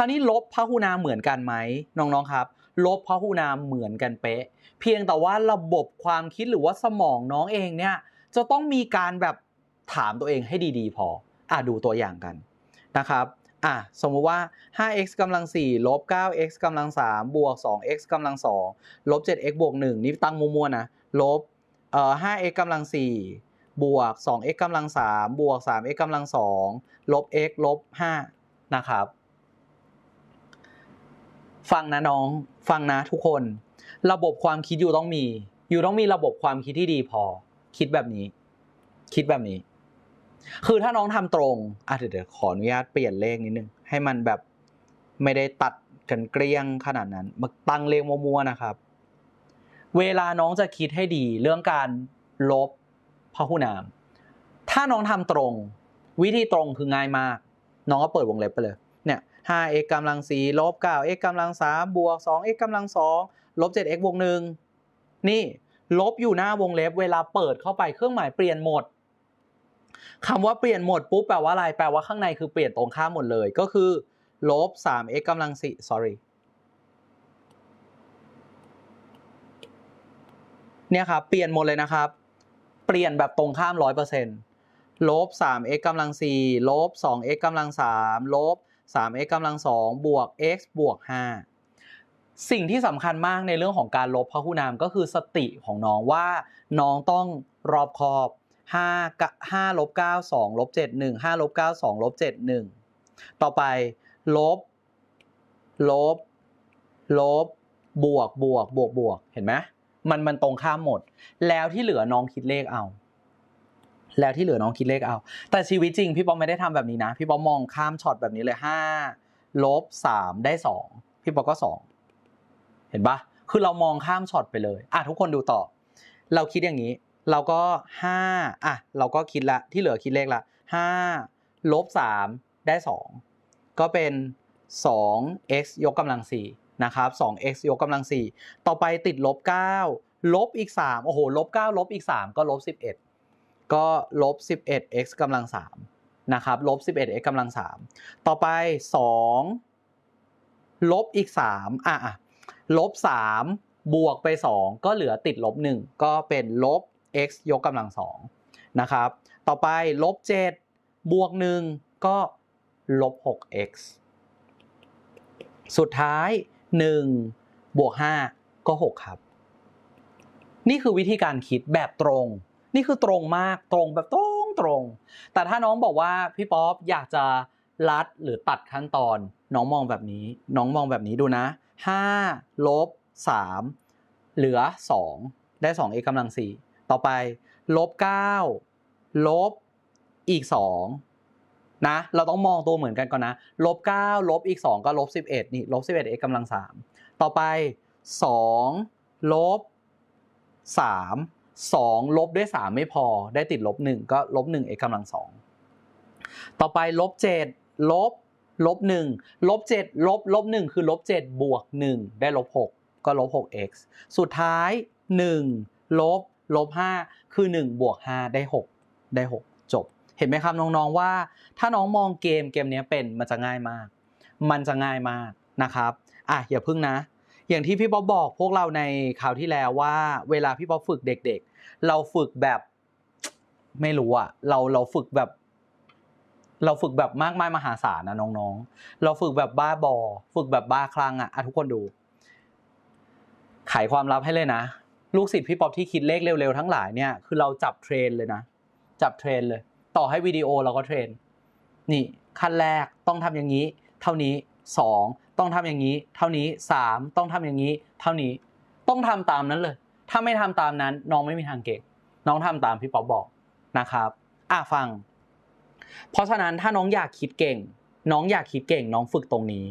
คราวนี้ลบพหุนามเหมือนกันไหมน้องๆครับ ลบพหุนามเหมือนกันเป๊ะ เพียงแต่ว่าระบบความคิดหรือว่าสมองน้องเองเนี่ยจะต้องมีการแบบถามตัวเองให้ดีๆ พออะดูตัวอย่างกันนะครับอะสมมุติว่า 5x กำลัง4ลบ 9x กำลัง3บวก 2x กำลัง2ลบ 7x บวก 1 นี่ตั้งมั่วๆนะ ลบเอ่อ 5x กำลัง4บวก 2x กำลัง3บวก 3x กำลัง2ลบ x ลบ 5 นะครับ ฟังนะน้อง ฟังนะทุกคน ระบบความคิดอยู่ต้องมี อยู่ต้องมีระบบความคิดที่ดีพอ คิดแบบนี้ คิดแบบนี้ คือถ้าน้องทำตรงอะเดี๋ยวขออนุญาตเปลี่ยนเลขนิดนึง ให้มันแบบไม่ได้ตัดกันเกลี้ยงขนาดนั้นมาตั้งเลขมั่วๆนะครับ เวลาน้องจะคิดให้ดี เรื่องการลบพหุนาม ถ้าน้องทำตรง วิธีตรงคือง่ายมาก น้องก็เปิดวงเล็บไปเลย เนี่ย 5x กำลัง4ลบ 9x กำลัง3บวก 2x กำลัง2ลบ 7x บวก1นี่ลบอยู่หน้าวงเล็บเวลาเปิดเข้าไปเครื่องหมายเปลี่ยนหมดคำว่าเปลี่ยนหมดปุ๊บแปลว่าอะไร แปลว่าข้างในคือเปลี่ยนตรงข้ามหมดเลย ก็คือลบ 3x กำลัง4 sorry เนี่ยครับ เปลี่ยนหมดเลยนะครับ เปลี่ยนแบบตรงข้าม 100%ลบ 3x กำลัง4ลบ 2x กำลัง3ลบ 3x กำลัง2บวก x บวก 5 สิ่งที่สำคัญมากในเรื่องของการลบพหุนามก็คือสติของน้องว่าน้องต้องรอบคอบ5กับ5ลบ9 2ลบ7 1 5ลบ9 2ลบ7 1 ต่อไปลบ ลบ ลบ บวกบวกบวกบวกเห็นไหมมันมันตรงข้ามหมด แล้วที่เหลือน้องคิดเลขเอา แล้วที่เหลือน้องคิดเลขเอา แต่ชีวิตจริงพี่ป๊อปไม่ได้ทำแบบนี้นะ พี่ป๊อปมองข้ามช็อตแบบนี้เลย5ลบ3ได้2พี่ป๊อปก็2เห็นปะคือเรามองข้ามช็อตไปเลยอะทุกคนดูต่อ เราคิดอย่างนี้ เราก็5อะเราก็คิดละที่เหลือคิดเลขละ5ลบ3ได้2ก็เป็น 2x ยกกำลัง4นะครับ 2x ยกกำลัง4ต่อไปติดลบ9ลบอีก 3 โอ้โห ลบ 9 ลบอีก 3 ก็ลบ 11 ก็ลบ 11x กำลัง3นะครับลบ 11x กำลัง3ต่อไป 2 ลบอีก 3 อะลบ 3 บวกไป 2 ก็เหลือติดลบ 1 ก็เป็นลบ x ยกกำลัง2นะครับ ต่อไปลบ 7 บวก 1 ก็ลบ 6x สุดท้าย 1 บวก 5 ก็ 6 ครับ นี่คือวิธีการคิดแบบตรง นี่คือตรงมากตรงแบบตรงตรง แต่ถ้าน้องบอกว่าพี่ป๊อปอยากจะลัดหรือตัดขั้นตอน น้องมองแบบนี้ น้องมองแบบนี้ดูนะ5ลบ3เหลือ 2 ได้ 2 x กำลัง 4 ต่อไปลบ9ลบอีก 2 นะ เราต้องมองตัวเหมือนกันก่อนนะลบ9ลบอีก 2 ก็ลบ11 นี่ลบ11 x กำลัง 3 ต่อไป 2 ลบ 3 2 ลบด้วย 3 ไม่พอได้ติดลบ 1 ก็ลบ1 x กำลัง 2 ต่อไปลบ 7 ลบลบ1ลบ7ลบลบ1คือลบ7บวก 1 ได้ลบ 6 ก็ลบ 6x สุดท้าย 1 ลบลบ 5 คือ 1 บวก 5 ได้ 6 ได้ 6 จบ เห็นไหมครับน้องๆว่า ถ้าน้องมองเกมเกมนี้เป็นมันจะง่ายมาก มันจะง่ายมากนะครับ อะอย่าพึ่งนะ อย่างที่พี่ป๊อบบอกพวกเราในคราวที่แล้วว่า เวลาพี่ป๊อบฝึกเด็ก ๆ เราฝึกแบบ ไม่รู้อะเราเราฝึกแบบ เราฝึกแบบมากมายมหาศาลนะน้องๆ เราฝึกแบบบ้าบอ ฝึกแบบบ้าคลั่งอะอะทุกคนดูขายความลับให้เลยนะ ลูกศิษย์พี่ป๊อบที่คิดเลขเร็วๆทั้งหลายเนี่ยคือเราจับเทรนเลยนะ จับเทรนเลย ต่อให้วิดีโอเราก็เทรน นี่ขั้นแรกต้องทำอย่างนี้ เท่านี้สอง ต้องทำอย่างนี้ เท่านี้สามต้องทำอย่างนี้ เท่านี้ต้องทำตามนั้นเลย ถ้าไม่ทำตามนั้น น้องไม่มีทางเก่งน้องทำตามพี่ป๊อบบอกนะครับอะฟัง เพราะฉะนั้นถ้าน้องอยากคิดเก่ง น้องอยากคิดเก่ง น้องฝึกตรงนี้